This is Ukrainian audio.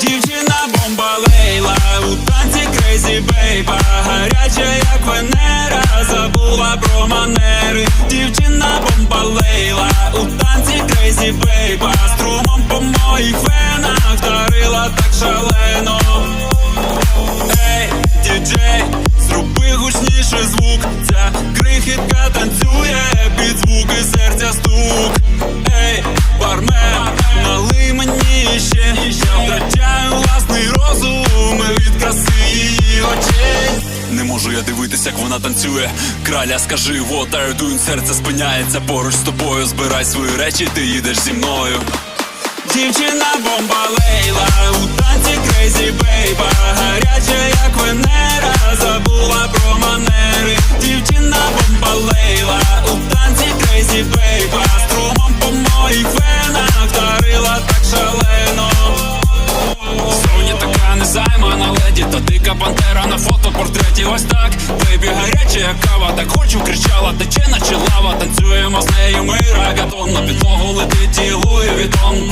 дівчина бомба лейла. У танці крейзі бейба Гаряча, як венера, забула про манери. Дівчина бомба лейла. У танці крейзі бейба Струмом по моїх венах Дарила так шалено. Ей, діджей, зроби гучніший звук. Ця крихітка танцює під звуки серця. Не можу я дивитися, як вона танцює. Краля, скажи, what are you? Серце спиняється поруч з тобою. Збирай свої речі, ти їдеш зі мною. Дівчина бомба лейла, у танці хочу кричала, тече наче лава, танцюємо з нею ми рагатон На підлогу летить і Луї Вітон,